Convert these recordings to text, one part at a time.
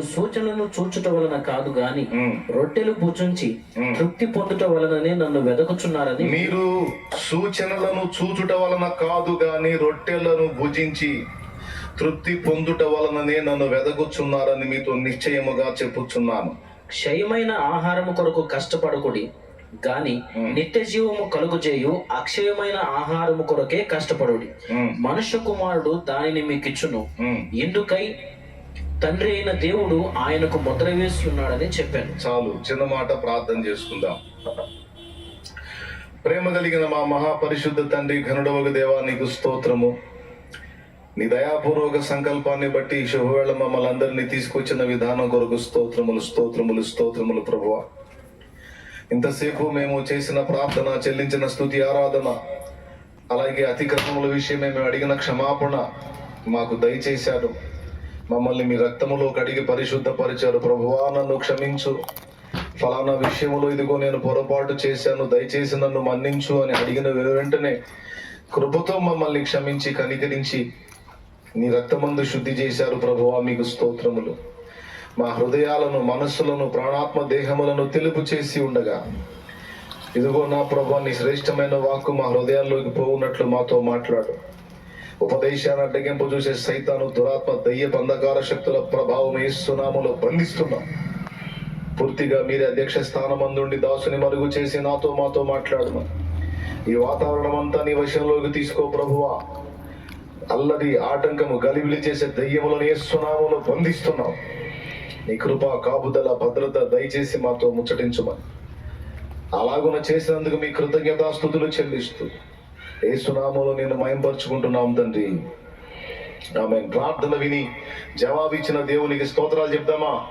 సూచనను చూచుట వలన కాదు గాని. రొట్టెలు భుజించి తృప్తి పొందుట వలననే నన్ను వెదకుచున్నారని. మీరు సూచనలను చూచుట వలన కాదు గాని రొట్టెలను భుజించి తృప్తి పొందుట వలననే నన్ను వెదగుచున్నారని మీతో నిశ్చయముగా చెప్పుచున్నాను. క్షయమైన ఆహారము కొరకు కష్టపడకుడి. గాని నిత్య జీవము కలుగుచేయు అక్షయమైన ఆహారము కొరకే కష్టపడుడి. మనుష్య కుమారుడు దానిని మీకిచ్చును. ఉమ్. తండ్రి అయిన దేవుడు ఆయనకు ముద్ర వేసి ఉన్నాడని చెప్పాను. చాలు చిన్న మాట ప్రార్థన చేసుకుందాం. ప్రేమ కలిగిన మా మహాపరిశుద్ధ తండ్రి ఘనుడవగ దేవా నీకు స్తోత్రము. నీ దయాపూర్వక సంకల్పాన్ని బట్టి శుభవేళ మమ్మల్ని అందరినీ తీసుకొచ్చిన విధానం కొరకు స్తోత్రములు స్తోత్రములు స్తోత్రములు ప్రభువ. ఇంతసేపు మేము చేసిన ప్రార్థన చెల్లించిన స్తుతి ఆరాధన అలాగే అతిక్రమముల విషయమే మేము అడిగిన క్షమాపణ మాకు దయచేశారు. మమ్మల్ని మీ రక్తములో కడిగి పరిశుద్ధపరిచారు. ప్రభువా నన్ను క్షమించు. ఫలానా విషయములో ఇదిగో నేను పొరపాటు చేశాను. దయచేసి నన్ను మన్నించు అని అడిగిన వెంటనే కృపతో మమ్మల్ని క్షమించి కనికరించి నీ రక్తమందు శుద్ధి చేశారు ప్రభువా మీకు స్తోత్రములు. మా హృదయాలను మనస్సులను ప్రాణాత్మ దేహములను తెలుపు చేసి ఉండగా ఇదిగో నా ప్రభా నీ శ్రేష్టమైన వాక్కు మా హృదయాల్లోకి పోవున్నట్లు మాతో మాట్లాడు. ఉపదేశాన్ని అడ్డగింపు చూసే సైతాను దురాత్మ దయ్య బంధకార శక్తుల ప్రభావం వేస్తున్నాములో బంధిస్తున్నాం. పూర్తిగా మీరే అధ్యక్ష స్థానం అందుండి దాసుని మరుగు చేసి నాతో మాతో మాట్లాడమని ఈ వాతావరణం అంతా నీ వశంలోకి తీసుకో ప్రభువా. అల్లరి ఆటంకము గలిబిలి చేసే దయ్యములను వేస్తున్నాములో బంధిస్తున్నాం నీ కృప కాపుదల భద్రత దయచేసి మాతో ముచ్చటించుమని. అలాగున చేసినందుకు మీ కృతజ్ఞతాస్థుతులు చెల్లిస్తూ. ఏసునామలో నేను మయంపరుచుకుంటున్నాం తండ్రి. ఆమె ప్రార్థన విని జవాబిచ్చిన దేవునికి స్తోత్రాలు చెప్దామా?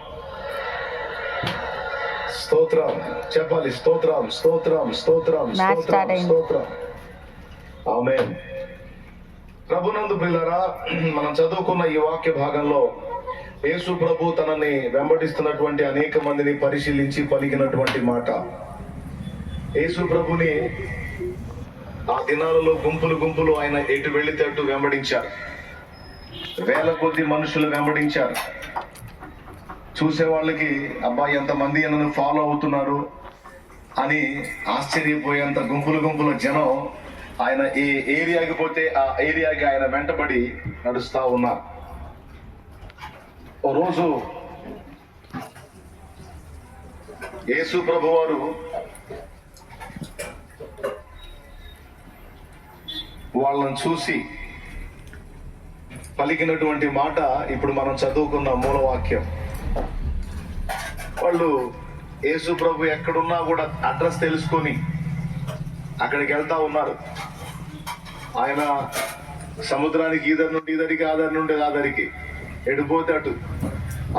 స్తోత్రం. చెప్పాలి. స్తోత్రం స్తోత్రం స్తోత్రం స్తోత్రం. స్తోత్రం. ఆమె ప్రభునందు ప్రియులరా మనం చదువుకున్న ఈ వాక్య భాగంలో యేసు ప్రభు తనని వెంబడిస్తున్నటువంటి అనేక మందిని పరిశీలించి పలికినటువంటి మాట. యేసు ప్రభుని ఆ దినాలలో గుంపులు గుంపులు ఆయన ఎటు వెళితే అటు వెంబడించారు. వేల కొద్ది మనుషులు వెంబడించారు. చూసే వాళ్ళకి అబ్బాయి ఎంతమంది నన్ను ఫాలో అవుతున్నారు అని ఆశ్చర్యపోయేంత గుంపులు గుంపుల జనం ఆయన ఏ ఏరియాకి పోతే ఆ ఏరియాకి ఆయన వెంటబడి నడుస్తూ ఉన్నారు. ఓ రోజు యేసు ప్రభు వాళ్ళని చూసి పలికినటువంటి మాట ఇప్పుడు మనం చదువుకున్న మూలవాక్యం. వాళ్ళు యేసు ప్రభు ఎక్కడున్నా కూడా అడ్రస్ తెలుసుకొని అక్కడికి వెళ్తా ఉన్నారు. ఆయన సముద్రానికి ఈదరి నుండి ఈదరికి ఆదరి నుండి ఆదరికి ఎడిపోతే అటు.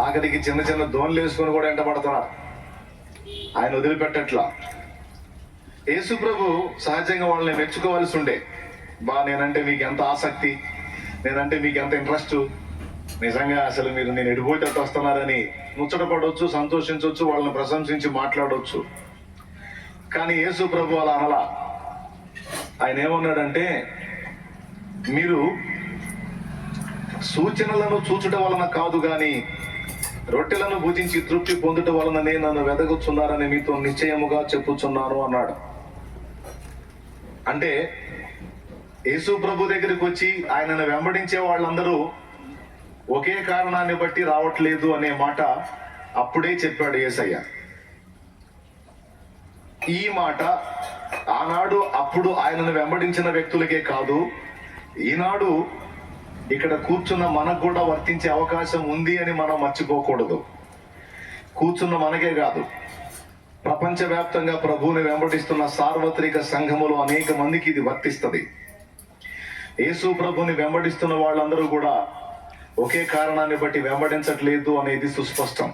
ఆఖరికి చిన్న చిన్న ధోన్లు వేసుకొని కూడా ఎంటబడుతున్నారు. ఆయన వదిలిపెట్టట్లా. యేసు ప్రభు సహజంగా వాళ్ళని మెచ్చుకోవాల్సి ఉండే బా నేనంటే మీకు ఎంత ఆసక్తి? నేనంటే మీకు ఎంత ఇంట్రెస్ట్? నిజంగా అసలు మీరు నేను ఎడిపోయేటట్టు వస్తున్నారని ముచ్చట పడవచ్చు సంతోషించవచ్చు వాళ్ళని ప్రశంసించి మాట్లాడవచ్చు కానీ యేసు ప్రభు అలా అనలా ఆయన ఏమన్నాడంటే మీరు సూచనలను చూచుట వలన కాదు కానీ రొట్టెలను భుజించి తృప్తి పొందుట వలననే నన్ను వెదగుచున్నారని మీతో నిశ్చయముగా చెప్పుచున్నాను అన్నాడు. అంటే యేసు ప్రభు దగ్గరికి వచ్చి ఆయనను వెంబడించే వాళ్ళందరూ ఒకే కారణాన్ని బట్టి రావట్లేదు అనే మాట అప్పుడే చెప్పాడు యేసయ్య. ఈ మాట ఆనాడు అప్పుడు ఆయనను వెంబడించిన వ్యక్తులకే కాదు ఈనాడు ఇక్కడ కూర్చున్న మనకు కూడా వర్తించే అవకాశం ఉంది అని మనం మర్చిపోకూడదు. కూర్చున్న మనకే కాదు ప్రపంచవ్యాప్తంగా ప్రభువుని వెంబడిస్తున్న సార్వత్రిక సంఘములో అనేక మందికి ఇది వర్తిస్తుంది. యేసు ప్రభుని వెంబడిస్తున్న వాళ్ళందరూ కూడా ఒకే కారణాన్ని బట్టి వెంబడించట్లేదు అనేది సుస్పష్టం.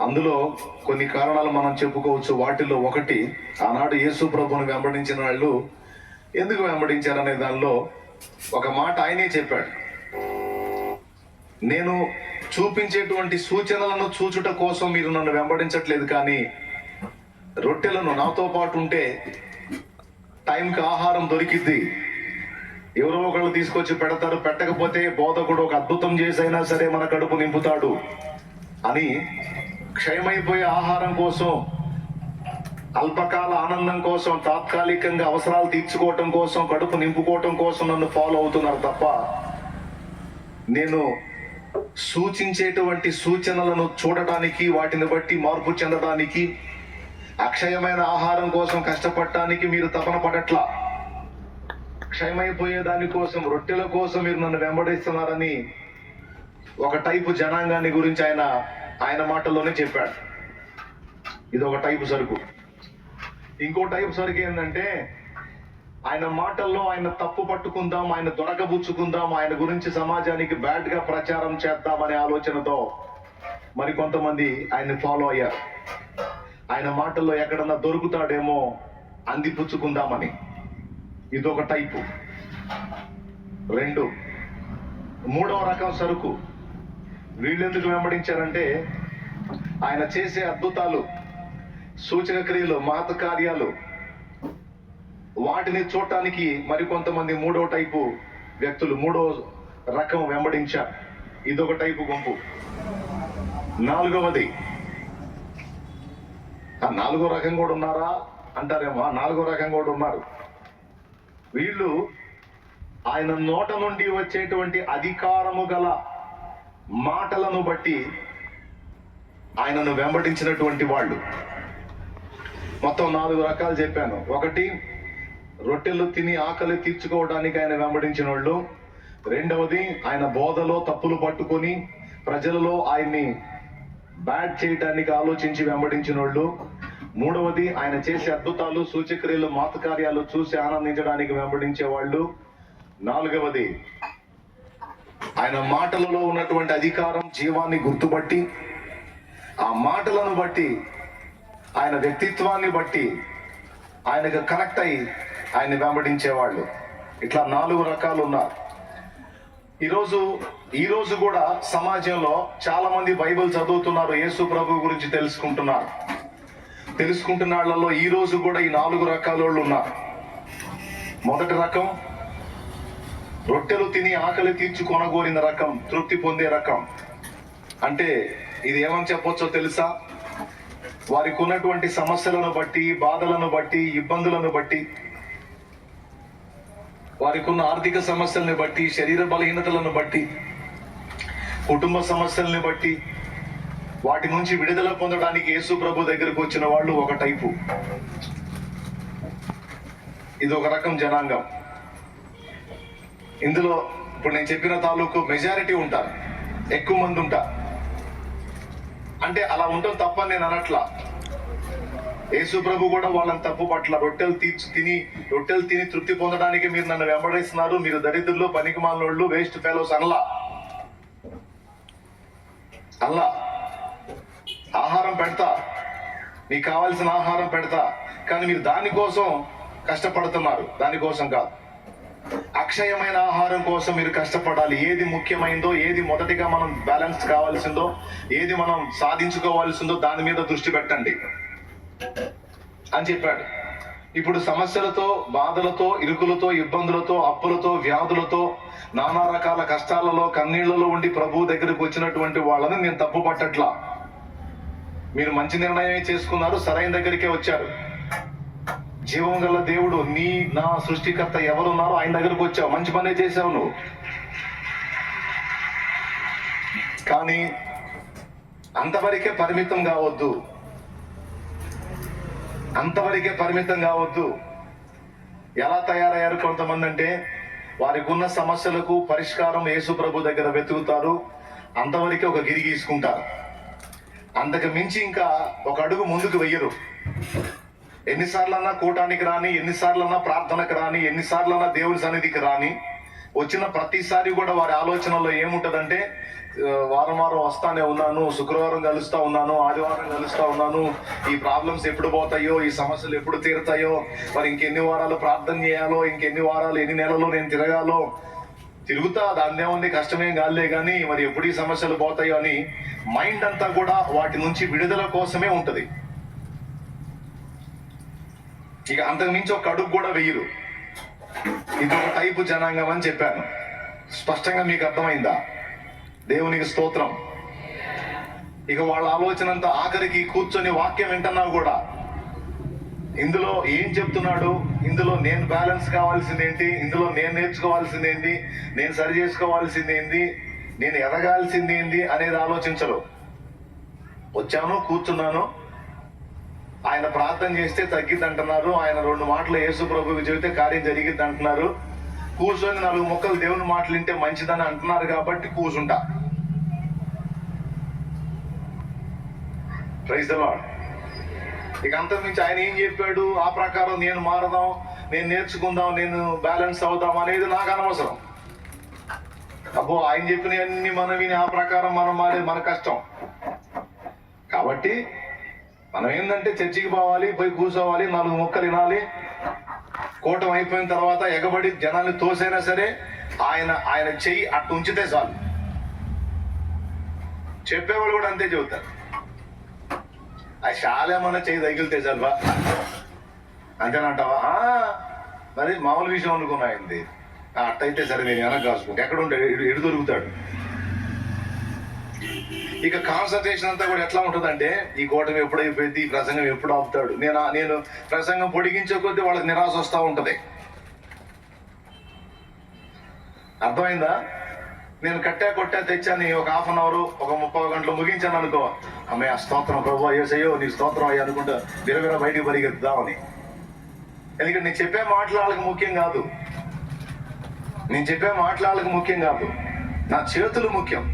అందులో కొన్ని కారణాలు మనం చెప్పుకోవచ్చు. వాటిలో ఒకటి ఆనాడు యేసు ప్రభుని వెంబడించిన వాళ్ళు ఎందుకు వెంబడించారనే దానిలో ఒక మాట ఆయనే చెప్పాడు. నేను చూపించేటువంటి సూచనలను చూచుట కోసం మీరు నన్ను వెంబడించట్లేదు కానీ రొట్టెలను నాతో పాటు ఉంటే టైంకి ఆహారం దొరికిద్ది. ఎవరో ఒకళ్ళు తీసుకొచ్చి పెడతారు పెట్టకపోతే బోధకుడు ఒక అద్భుతం చేసైనా సరే మన కడుపు నింపుతాడు. అని క్షయమైపోయే ఆహారం కోసం అల్పకాల ఆనందం కోసం తాత్కాలికంగా అవసరాలు తీర్చుకోవటం కోసం కడుపు నింపుకోవటం కోసం నన్ను ఫాలో అవుతున్నారు తప్ప నేను సూచించేటువంటి సూచనలను చూడటానికి వాటిని బట్టి మార్పు చెందడానికి అక్షయమైన ఆహారం కోసం కష్టపడటానికి మీరు తపన పడట్లా. క్షయమైపోయే దాని కోసం రొట్టెల కోసం మీరు నన్ను వెంబడిస్తున్నారని ఒక టైపు జనాంగాన్ని గురించి ఆయన ఆయన మాటల్లోనే చెప్పాడు. ఇది ఒక టైపు సరుకు. ఇంకో టైపు సరుకు ఏంటంటే ఆయన మాటల్లో ఆయన తప్పు పట్టుకుందాం ఆయన దొరకబుచ్చుకుందాం ఆయన గురించి సమాజానికి బ్యాడ్గా ప్రచారం చేద్దాం అనే ఆలోచనతో మరి కొంతమంది ఆయన్ని ఫాలో అయ్యారు. ఆయన మాటల్లో ఎక్కడన్నా దొరుకుతాడేమో అందిపుచ్చుకుందామని ఇదొక టైపు. రెండు. మూడవ రకం సరుకు. వీళ్ళెందుకు వెంబడించారంటే ఆయన చేసే అద్భుతాలు సూచక క్రియలు మహత్ కార్యాలు వాటిని చూడటానికి మరికొంతమంది మూడో టైపు వ్యక్తులు మూడో రకం వెంబడించారు. ఇదొక టైపు గుంపు. నాలుగవది. ఆ నాలుగో రకం కూడా ఉన్నారా? అంటారేమో ఆ నాలుగో రకం కూడా ఉన్నారు. వీళ్ళు ఆయన నోట నుండి వచ్చేటువంటి అధికారము గల మాటలను బట్టి ఆయనను వెంబడించినటువంటి వాళ్ళు. మొత్తం నాలుగు రకాలు చెప్పాను. ఒకటి రొట్టెలు తిని ఆకలి తీర్చుకోవడానికి ఆయన వెంబడించిన వాళ్ళు రెండవది ఆయన బోధలో తప్పులు పట్టుకొని ప్రజలలో ఆయన్ని బ్యాడ్ చేయటానికి ఆలోచించి వెంబడించిన వాళ్ళు మూడవది ఆయన చేసే అద్భుతాలు సూచక్రియలు మాతకార్యాలు చూసి ఆనందించడానికి వెంబడించే వాళ్ళు. నాలుగవది ఆయన మాటలలో ఉన్నటువంటి అధికారం జీవాన్ని గుర్తుపట్టి ఆ మాటలను బట్టి ఆయన వ్యక్తిత్వాన్ని బట్టి ఆయనకు కనెక్ట్ అయ్యి ఆయన్ని వెంబడించేవాళ్ళు. ఇట్లా నాలుగు రకాలు ఉన్నారు ఈరోజు ఈరోజు కూడా సమాజంలో చాలా మంది బైబిల్ చదువుతున్నారు యేసు ప్రభు గురించి తెలుసుకుంటున్నారు. తెలుసుకుంటున్న వాళ్ళలో ఈ రోజు కూడా ఈ నాలుగు రకాల వాళ్ళు ఉన్నారు. మొదటి రకం రొట్టెలు తిని ఆకలి తీర్చు కొనగోరిన రకం తృప్తి పొందే రకం. అంటే ఇది ఏమని చెప్పొచ్చో తెలుసా? వారికి ఉన్నటువంటి సమస్యలను బట్టి బాధలను బట్టి ఇబ్బందులను బట్టి వారికి ఉన్న ఆర్థిక సమస్యలను బట్టి శరీర బలహీనతలను బట్టి కుటుంబ సమస్యల్ని బట్టి వాటి నుంచి విడుదల పొందడానికి యేసు ప్రభు దగ్గరకు వచ్చిన వాళ్ళు ఒక టైపు. ఇది ఒక రకం జనాంగం. ఇందులో ఇప్పుడు నేను చెప్పిన తాలూకు మెజారిటీ ఉంటారు ఎక్కువ మంది ఉంటారు అంటే అలా ఉండడం తప్ప నేను అనట్లా. యేసు ప్రభు కూడా వాళ్ళని తప్పు పట్ల రొట్టెలు తీర్చి తిని రొట్టెలు తిని తృప్తి పొందడానికి మీరు నన్ను వెంబడిస్తున్నారు. మీరు దరిద్రులు పనికి మాలోళ్ళు వేస్ట్ ఫెలోస్ అనలా. అల్లా ఆహారం పెడతా. మీకు కావాల్సిన ఆహారం పెడతా. కానీ మీరు దానికోసం కష్టపడుతున్నారు. దానికోసం కాదు. అక్షయమైన ఆహారం కోసం మీరు కష్టపడాలి. ఏది ముఖ్యమైందో ఏది మొదటిగా మనం బ్యాలెన్స్ కావాల్సిందో ఏది మనం సాధించుకోవాల్సిందో దాని మీద దృష్టి పెట్టండి. అని చెప్పాడు. ఇప్పుడు సమస్యలతో బాధలతో ఇరుకులతో ఇబ్బందులతో అప్పులతో వ్యాధులతో నానా రకాల కష్టాలలో కన్నీళ్ళలో ఉండి ప్రభు దగ్గరకు వచ్చినటువంటి వాళ్ళని నేను తప్పు పట్టట్లా మీరు మంచి నిర్ణయం చేసుకున్నారు సరైన దగ్గరికే వచ్చారు. జీవం గల దేవుడు నీ నా సృష్టికర్త ఎవరున్నారో ఆయన దగ్గరకు వచ్చావు. మంచి పనే చేసావు నువ్వు. కానీ అంతవరకే పరిమితం కావద్దు. అంతవరకే పరిమితం కావద్దు. ఎలా తయారయ్యారు కొంతమంది అంటే వారికి ఉన్న సమస్యలకు పరిష్కారం యేసు ప్రభు దగ్గర వెతుకుతారు. అంతవరకే ఒక గిరి గీసుకుంటారు. అంతకు మించి ఇంకా ఒక అడుగు ముందుకు వెయ్యరు. ఎన్నిసార్లన్నా కూటానికి రాని ఎన్నిసార్లన్నా ప్రార్థనకు రాని ఎన్నిసార్లన్నా దేవుని సన్నిధికి రాని వచ్చిన ప్రతిసారి కూడా వారి ఆలోచనలో ఏముంటదంటే వారం వారం వస్తానే ఉన్నాను శుక్రవారం కలుస్తా ఉన్నాను ఆదివారం కలుస్తా ఉన్నాను ఈ ప్రాబ్లమ్స్ ఎప్పుడు పోతాయో ఈ సమస్యలు ఎప్పుడు తీరుతాయో మరి ఇంకెన్ని వారాలు ప్రార్థన చేయాలో ఇంకెన్ని వారాలు ఎన్ని నెలలో నేను తిరగాలో తిరుగుతా దాన్ని ఏముంది కష్టమేం కాదులే కానీ మరి ఎప్పుడు ఈ సమస్యలు పోతాయో అని మైండ్ అంతా కూడా వాటి నుంచి విడుదల కోసమే ఉంటుంది. ఇక అంతకు మించి ఒక అడుగు కూడా వెయ్యరు ఇది ఒక టైపు జనాంగం అని చెప్పాను. స్పష్టంగా మీకు అర్థమైందా? దేవునికి స్తోత్రం. ఇక వాళ్ళ ఆలోచన అంతా ఆఖరికి కూర్చొని వాక్యం వింటున్నా కూడా. ఇందులో ఏం చెప్తున్నాడు? ఇందులో నేను బ్యాలెన్స్ కావాల్సింది ఏంటి ఇందులో నేను నేర్చుకోవాల్సింది ఏంటి నేను సరి చేసుకోవాల్సింది ఏంటి నేను ఎదగాల్సింది ఏంటి అనేది ఆలోచించరు. వచ్చాను కూర్చున్నాను. ఆయన ప్రార్థన చేస్తే తగ్గిద్ది అంటున్నారు ఆయన రెండు మాటలు యేసు ప్రభుకి చెబితే కార్యం జరిగిద్ది అంటున్నారు కూర్చొని నాలుగు మొక్కలు దేవుని మాటలు వింటే మంచిదని అంటున్నారు కాబట్టి కూర్చుంటా. ప్రైజ్ ద లార్డ్ ఇక అంతకుమించి ఆయన ఏం చెప్పాడు? ఆ ప్రకారం నేను మారదాం నేను నేర్చుకుందాం నేను బ్యాలెన్స్ అవుదాం అనేది నాకు అనవసరం. అబ్బో ఆయన చెప్పినవన్నీ మనం విని ఆ ప్రకారం మనం మారేది మన కష్టం. కాబట్టి మనం ఏంటంటే చర్చికి పోవాలి పోయి కూర్చోవాలి నాలుగు మొక్కలు వినాలి కూటం అయిపోయిన తర్వాత ఎగబడి జనాన్ని తోసైనా సరే ఆయన ఆయన చెయ్యి అట్టు ఉంచితే చాలు. చెప్పేవాళ్ళు కూడా అంతే చెబుతారు. ఆ శాలేమన్నా చేయి తగిలితే చాలు అంతేనంటావా ఆ, మరి మామూలు విషయం అనుకున్నా అయింది అట్టయితే సరే నేను వెనక కాసుకుంటా ఎక్కడ ఉంటే ఎడు- దొరుకుతాడు. ఇక కాన్సన్ట్రేషన్ అంతా కూడా ఎట్లా ఉంటుందంటే ఈ కూటమి ఎప్పుడు అయిపోయింది ఈ ప్రసంగం ఎప్పుడు ఆపుతాడు? నేను నేను ప్రసంగం పొడిగించే కొద్దీ వాళ్ళకి నిరాశ వస్తూ ఉంటుంది. అర్థమైందా? నేను కట్టా కొట్టా తెచ్చాను ఒక హాఫ్ అన్ అవర్ ఒక ముప్పై గంటలు ముగించాను అనుకో. అమ్మయ్య స్తోత్రం ప్రభు ఏసయ్యో నీ స్తోత్రం అయ్యా అనుకుంటా విరవిర బయటికి పరిగెత్తుదామని. ఎందుకంటే నేను చెప్పే మాటలు ముఖ్యం కాదు. నేను చెప్పే మాట్లాడాలకు ముఖ్యం కాదు. నా చేతులు ముఖ్యం.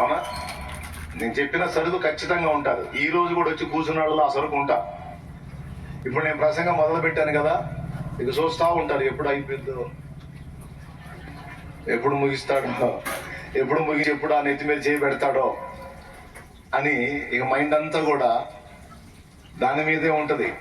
అవునా? నేను చెప్పిన సరుకు ఖచ్చితంగా ఉంటారు ఈ రోజు కూడా వచ్చి కూర్చున్న వాళ్ళు ఆ సరుకు ఉంటా. ఇప్పుడు నేను ప్రసంగం మొదలు పెట్టాను కదా ఇక చూస్తా ఉంటారు ఎప్పుడు అయిపోయిందో. ఎప్పుడు ముగిస్తాడో ఎప్పుడు ముగిసి ఎప్పుడు ఆ నెత్తి మీద చేయబెడతాడో అని ఇక మైండ్ అంతా కూడా దాని మీదే ఉంటుంది.